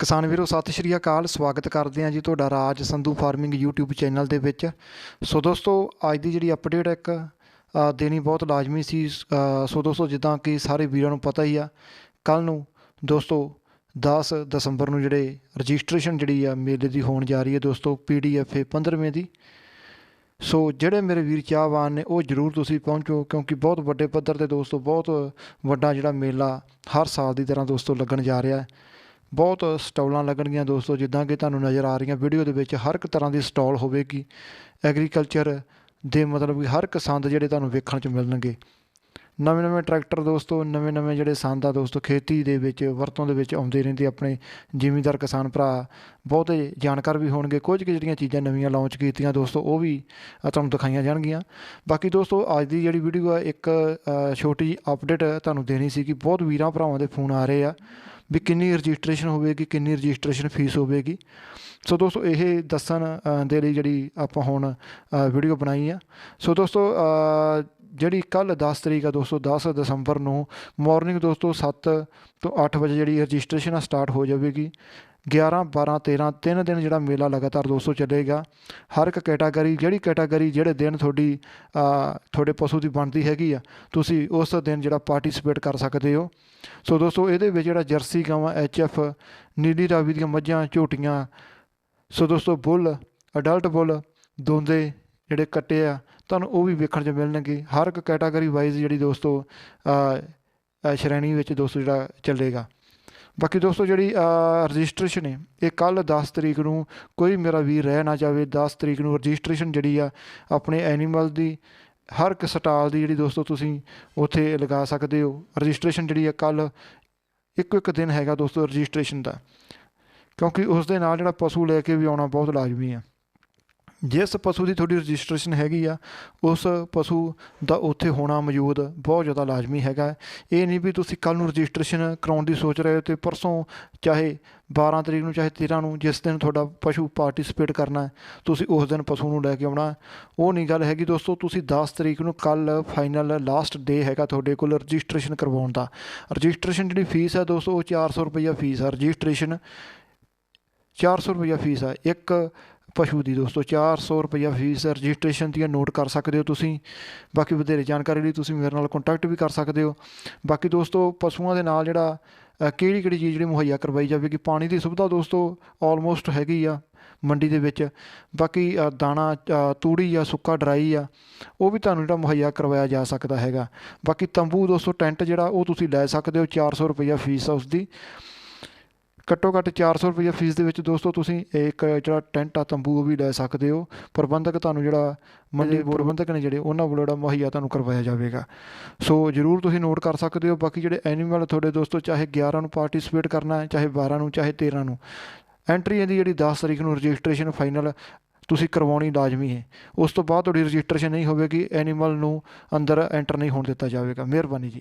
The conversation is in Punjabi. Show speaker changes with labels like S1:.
S1: ਕਿਸਾਨ ਵੀਰੋ, ਸਤਿ ਸ਼੍ਰੀ ਅਕਾਲ, ਸਵਾਗਤ ਕਰਦੇ ਹਾਂ ਜੀ ਤੁਹਾਡਾ Raj Sandhu farming YouTube channel ਦੇ ਵਿੱਚ। ਸੋ ਦੋਸਤੋ, ਅੱਜ ਦੀ ਜਿਹੜੀ ਅਪਡੇਟ ਇੱਕ ਦੇਣੀ ਬਹੁਤ ਲਾਜ਼ਮੀ ਸੀ। ਸੋ ਦੋਸਤੋ, ਜਿੱਦਾਂ ਕਿ ਸਾਰੇ ਵੀਰਾਂ ਨੂੰ ਪਤਾ ਹੀ ਆ ਕੱਲ ਨੂੰ ਦੋਸਤੋ 10 ਦਸੰਬਰ ਨੂੰ ਜਿਹੜੇ ਰਜਿਸਟ੍ਰੇਸ਼ਨ ਜਿਹੜੀ ਆ ਮੇਲੇ ਦੀ ਹੋਣ ਜਾ ਰਹੀ ਹੈ ਦੋਸਤੋ PDF 15ਵੇਂ ਦੀ। ਸੋ ਜਿਹੜੇ ਮੇਰੇ ਵੀਰ ਚਾਹਵਾਨ ਨੇ, ਉਹ ਜਰੂਰ ਤੁਸੀਂ ਪਹੁੰਚੋ, ਕਿਉਂਕਿ ਬਹੁਤ ਵੱਡੇ ਪੱਧਰ ਤੇ ਦੋਸਤੋ, ਬਹੁਤ ਵੱਡਾ ਜਿਹੜਾ ਮੇਲਾ ਹਰ ਸਾਲ ਦੀ ਤਰ੍ਹਾਂ ਦੋਸਤੋ ਲੱਗਣ ਜਾ ਰਿਹਾ ਹੈ। ਬਹੁਤ ਸਟਾਲਾਂ ਲੱਗਣਗੀਆਂ ਦੋਸਤੋ, ਜਿੱਦਾਂ ਕਿ ਤੁਹਾਨੂੰ ਨਜ਼ਰ ਆ ਰਹੀਆਂ ਵੀਡੀਓ ਦੇ ਵਿੱਚ ਹਰ ਇੱਕ ਤਰ੍ਹਾਂ ਦੀ ਸਟਾਲ ਹੋਵੇਗੀ। ਐਗਰੀਕਲਚਰ ਦੇ ਮਤਲਬ ਕਿ ਹਰ ਇੱਕ ਸੰਦ ਜਿਹੜੇ ਤੁਹਾਨੂੰ ਵੇਖਣ 'ਚ ਮਿਲਣਗੇ। ਨਵੇਂ ਨਵੇਂ ਟਰੈਕਟਰ ਦੋਸਤੋ, ਨਵੇਂ ਨਵੇਂ ਜਿਹੜੇ ਸੰਦ ਆ ਦੋਸਤੋ, ਖੇਤੀ ਦੇ ਵਿੱਚ, ਵਰਤੋਂ ਦੇ ਵਿੱਚ ਆਉਂਦੇ ਰਹਿੰਦੇ ਆਪਣੇ ਜ਼ਿਮੀਂਦਾਰ ਕਿਸਾਨ ਭਰਾ। ਬਹੁਤੇ ਜਾਣਕਾਰ ਵੀ ਹੋਣਗੇ, ਕੁਝ ਕੁ ਜਿਹੜੀਆਂ ਚੀਜ਼ਾਂ ਨਵੀਆਂ ਲਾਂਚ ਕੀਤੀਆਂ ਦੋਸਤੋ, ਉਹ ਵੀ ਤੁਹਾਨੂੰ ਦਿਖਾਈਆਂ ਜਾਣਗੀਆਂ। ਬਾਕੀ ਦੋਸਤੋ, ਅੱਜ ਦੀ ਜਿਹੜੀ ਵੀਡੀਓ ਆ, ਇੱਕ ਛੋਟੀ ਜਿਹੀ ਅਪਡੇਟ ਤੁਹਾਨੂੰ ਦੇਣੀ ਸੀ ਕਿ ਬਹੁਤ ਵੀਰਾਂ ਭਰਾਵਾਂ ਦੇ ਫੋਨ ਆ ਰਹੇ ਆ। ਵੀ ਕਿੰਨੀ ਰਜਿਸਟ੍ਰੇਸ਼ਨ ਹੋਵੇਗੀ, ਕਿੰਨੀ ਰਜਿਸਟ੍ਰੇਸ਼ਨ ਫੀਸ ਹੋਵੇਗੀ। ਸੋ ਦੋਸਤੋ, ਇਹ ਦੱਸਣ ਦੇ ਲਈ ਜਿਹੜੀ ਆਪਾਂ ਹੁਣ ਵੀਡੀਓ ਬਣਾਈ ਆ। ਸੋ ਦੋਸਤੋ ਜਿਹੜੀ ਕੱਲ 10 ਤਰੀਕ ਆ ਦੋਸਤੋ 10 ਦਸੰਬਰ ਨੂੰ ਮਾਰਨਿੰਗ ਦੋਸਤੋ 7 ਤੋਂ 8 ਵਜੇ ਜਿਹੜੀ ਰਜਿਸਟ੍ਰੇਸ਼ਨ ਆ ਸਟਾਰਟ ਹੋ ਜਾਵੇਗੀ। 11 12 13 ਤਿੰਨ ਦਿਨ ਜਿਹੜਾ ਮੇਲਾ ਲਗਾਤਾਰ ਦੋਸਤੋ ਚੱਲੇਗਾ। ਹਰ ਇੱਕ ਕੈਟਾਗਰੀ ਜਿਹੜੀ ਕੈਟਾਗਰੀ ਜਿਹੜੇ ਦਿਨ ਤੁਹਾਡੀ ਤੁਹਾਡੇ ਪਸ਼ੂ ਦੀ ਬਣਦੀ ਹੈਗੀ ਆ, ਤੁਸੀਂ ਉਸ ਦਿਨ ਜਿਹੜਾ ਪਾਰਟਿਸਿਪੇਟ ਕਰ ਸਕਦੇ ਹੋ। ਸੋ ਦੋਸਤੋ, ਇਹਦੇ ਵਿੱਚ ਜਿਹੜਾ ਜਰਸੀ ਗਾਵਾਂ ਐਫ, ਨੀਲੀ ਰਾਵੀ ਦੀਆਂ ਮੱਝਾਂ, ਝੋਟੀਆਂ, ਸੋ ਦੋਸਤੋ ਬੁੱਲ ਅਡਲਟ ਬੁੱਲ, ਦੋਂਦੇ ਜਿਹੜੇ ਕੱਟੇ ਆ, ਤੁਹਾਨੂੰ ਉਹ ਵੀ ਵੇਖਣ 'ਚ ਮਿਲਣਗੇ। ਹਰ ਇੱਕ ਕੈਟਾਗਰੀ ਵਾਈਜ਼ ਜਿਹੜੀ ਦੋਸਤੋ ਸ਼੍ਰੇਣੀ ਵਿੱਚ ਦੋਸਤੋ ਜਿਹੜਾ ਚੱਲੇਗਾ। ਬਾਕੀ ਦੋਸਤੋ ਜਿਹੜੀ ਰਜਿਸਟ੍ਰੇਸ਼ਨ ਹੈ, ਇਹ ਕੱਲ 10 ਤਰੀਕ ਨੂੰ ਕੋਈ ਮੇਰਾ ਵੀਰ ਰਹਿ ਨਾ ਜਾਵੇ 10 ਤਰੀਕ ਨੂੰ ਰਜਿਸਟ੍ਰੇਸ਼ਨ ਜਿਹੜੀ ਆ, ਆਪਣੇ ਐਨੀਮਲ ਦੀ, ਹਰ ਇੱਕ ਸਟਾਲ ਦੀ ਜਿਹੜੀ ਦੋਸਤੋ ਤੁਸੀਂ ਉੱਥੇ ਲਗਾ ਸਕਦੇ ਹੋ। ਰਜਿਸਟ੍ਰੇਸ਼ਨ ਜਿਹੜੀ ਆ ਕੱਲ ਇੱਕੋ ਇੱਕ ਦਿਨ ਹੈਗਾ ਦੋਸਤੋ ਰਜਿਸਟ੍ਰੇਸ਼ਨ ਦਾ। ਕਿਉਂਕਿ ਉਸ ਦੇ ਨਾਲ ਜਿਹੜਾ ਪਸ਼ੂ ਲੈ ਕੇ ਵੀ ਆਉਣਾ ਬਹੁਤ ਲਾਜ਼ਮੀ ਆ। ਜਿਸ ਪਸ਼ੂ ਦੀ ਤੁਹਾਡੀ ਰਜਿਸਟ੍ਰੇਸ਼ਨ ਹੈਗੀ ਆ, ਉਸ ਪਸ਼ੂ ਦਾ ਉੱਥੇ ਹੋਣਾ ਮੌਜੂਦ ਬਹੁਤ ਜ਼ਿਆਦਾ ਲਾਜ਼ਮੀ ਹੈਗਾ। ਇਹ ਨਹੀਂ ਵੀ ਤੁਸੀਂ ਕੱਲ ਨੂੰ ਰਜਿਸਟ੍ਰੇਸ਼ਨ ਕਰਾਉਣ ਦੀ ਸੋਚ ਰਹੇ ਹੋ ਤੇ ਪਰਸੋਂ ਚਾਹੇ 12 ਤਰੀਕ ਨੂੰ ਚਾਹੇ 13 ਨੂੰ ਜਿਸ ਦਿਨ ਤੁਹਾਡਾ ਪਸ਼ੂ ਪਾਰਟਿਸਿਪੇਟ ਕਰਨਾ ਤੁਸੀਂ ਉਸ ਦਿਨ ਪਸ਼ੂ ਨੂੰ ਲੈ ਕੇ ਆਉਣਾ। ਉਹ ਨਹੀਂ ਗੱਲ ਹੈਗੀ ਦੋਸਤੋ, ਤੁਸੀਂ 10 ਤਰੀਕ ਨੂੰ ਕੱਲ ਫਾਈਨਲ ਲਾਸਟ ਡੇ ਹੈਗਾ ਤੁਹਾਡੇ ਕੋਲ ਰਜਿਸਟ੍ਰੇਸ਼ਨ ਕਰਵਾਉਣ ਦਾ। ਰਜਿਸਟ੍ਰੇਸ਼ਨ ਜਿਹੜੀ ਫੀਸ ਹੈ ਦੋਸਤੋ, ਉਹ 400 ਰੁਪਈਆ ਫੀਸ ਹੈ ਰਜਿਸਟ੍ਰੇਸ਼ਨ 400 ਰੁਪਈਆ ਫੀਸ ਆ। ਇੱਕ ਪਸ਼ੂ ਦੀ ਦੋਸਤੋ 400 ਰੁਪਈਆ ਫੀਸ ਰਜਿਸਟ੍ਰੇਸ਼ਨ ਦੀ ਨੋਟ ਕਰ ਸਕਦੇ ਹੋ ਤੁਸੀਂ। ਬਾਕੀ ਵਧੇਰੇ ਜਾਣਕਾਰੀ ਲਈ ਤੁਸੀਂ ਮੇਰੇ ਨਾਲ ਕੰਟੈਕਟ ਵੀ ਕਰ ਸਕਦੇ ਹੋ। ਬਾਕੀ ਦੋਸਤੋ, ਪਸ਼ੂਆਂ ਦੇ ਨਾਲ ਜਿਹੜਾ ਕਿਹੜੀ ਕਿਹੜੀ ਚੀਜ਼ ਜਿਹੜੀ ਮੁਹੱਈਆ ਕਰਵਾਈ ਜਾਵੇਗੀ ਪਾਣੀ ਦੀ ਸੁਵਿਧਾ ਦੋਸਤੋ ਆਲਮੋਸਟ ਹੈਗੀ ਆ ਮੰਡੀ ਦੇ ਵਿੱਚ। ਬਾਕੀ ਦਾਣਾ ਤੂੜੀ ਆ, ਸੁੱਕਾ ਡਰਾਈ ਆ, ਉਹ ਵੀ ਤੁਹਾਨੂੰ ਜਿਹੜਾ ਮੁਹੱਈਆ ਕਰਵਾਇਆ ਜਾ ਸਕਦਾ ਹੈਗਾ। ਬਾਕੀ ਤੰਬੂ ਦੋਸਤੋ, ਟੈਂਟ ਜਿਹੜਾ, ਉਹ ਤੁਸੀਂ ਲੈ ਸਕਦੇ ਹੋ 400 ਰੁਪਈਆ ਫੀਸ ਆ ਉਸਦੀ। ਘੱਟੋ ਘੱਟ 400 ਰੁਪਏ ਫੀਸ ਦੇ ਵਿੱਚ ਦੋਸਤੋ ਤੁਸੀਂ ਇੱਕ ਜਿਹੜਾ ਟੈਂਟ ਆ ਤੰਬੂ ਉਹ ਵੀ ਲੈ ਸਕਦੇ ਹੋ। ਪ੍ਰਬੰਧਕ ਤੁਹਾਨੂੰ ਜਿਹੜਾ ਮੰਡੀ ਪ੍ਰਬੰਧਕ ਨੇ ਜਿਹੜੇ ਉਹਨਾਂ ਵੱਲੋਂ ਜਿਹੜਾ ਮੁਹੱਈਆ ਤੁਹਾਨੂੰ ਕਰਵਾਇਆ ਜਾਵੇਗਾ। ਸੋ ਜਰੂਰ ਤੁਸੀਂ ਨੋਟ ਕਰ ਸਕਦੇ ਹੋ ਬਾਕੀ ਜਿਹੜੇ ਐਨੀਮਲ ਤੁਹਾਡੇ ਦੋਸਤੋ ਚਾਹੇ 11 ਨੂੰ ਪਾਰਟਿਸਿਪੇਟ ਕਰਨਾ ਹੈ ਚਾਹੇ 12 ਨੂੰ ਚਾਹੇ 13 ਨੂੰ ਐਂਟਰੀ ਇਹਦੀ ਜਿਹੜੀ 10 ਤਰੀਕ ਨੂੰ ਰਜਿਸਟ੍ਰੇਸ਼ਨ ਫਾਈਨਲ ਤੁਸੀਂ ਕਰਵਾਉਣੀ ਲਾਜ਼ਮੀ ਹੈ। ਉਸ ਤੋਂ ਬਾਅਦ ਤੁਹਾਡੀ ਰਜਿਸਟ੍ਰੇਸ਼ਨ ਨਹੀਂ ਹੋਵੇਗੀ ਐਨੀਮਲ ਨੂੰ ਅੰਦਰ ਐਂਟਰ ਨਹੀਂ ਹੋਣ ਦਿੱਤਾ ਜਾਵੇਗਾ। ਮਿਹਰਬਾਨੀ ਜੀ।